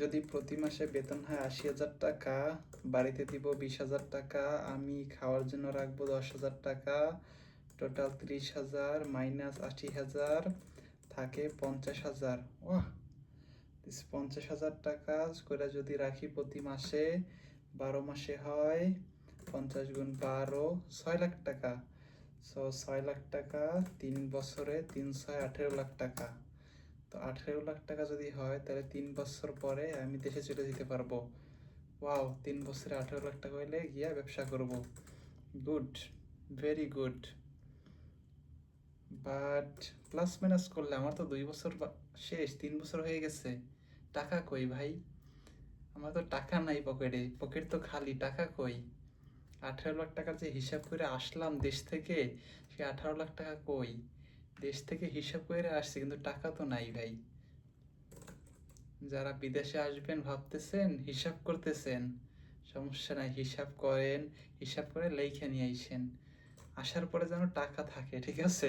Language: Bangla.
যদি প্রতি মাসে বেতন হয় আশি হাজার টাকা, বাড়িতে দিব বিশ হাজার টাকা, আমি খাওয়ার জন্য রাখব দশ হাজার টাকা টোটাল ত্রিশ হাজার মাইনাস আশি হাজার, থাকে পঞ্চাশ হাজার। ওয়াহ! পঞ্চাশ হাজার টাকা করে যদি রাখি প্রতি মাসে, বারো মাসে হয় পঞ্চাশ গুণ বারো, ছয় লাখ টাকা। সো ছয় লাখ টাকা, তিন বছরে তিন ছয় আঠেরো লাখ টাকা। তো আঠেরো লাখ টাকা যদি হয়, তাহলে তিন বছর পরে আমি দেশে চলে যেতে পারব। ওয়াও, তিন বছরে আঠেরো লাখ টাকা হইলে গিয়া ব্যবসা করব। Good, very good. But plus minus করলে আমার তো দুই বছর শেষ, তিন বছর হয়ে গেছে। টাকা কই ভাই? আমার তো টাকা নাই পকেটে, পকেট তো খালি, টাকা কই? আঠেরো লাখ টাকার যে হিসাব করে আসলাম দেশ থেকে, সে আঠারো লাখ টাকা কই? দেশ থেকে হিসাব করে আসছে, কিন্তু টাকা তো নাই ভাই। যারা বিদেশে আসবেন, ভাবতেছেন, হিসাব করতেছেন, সমস্যা নাই, হিসাব করেন, হিসাব করে লেখে নিয়ে আইসেন। আসার পরে যেন টাকা থাকে, ঠিক আছে?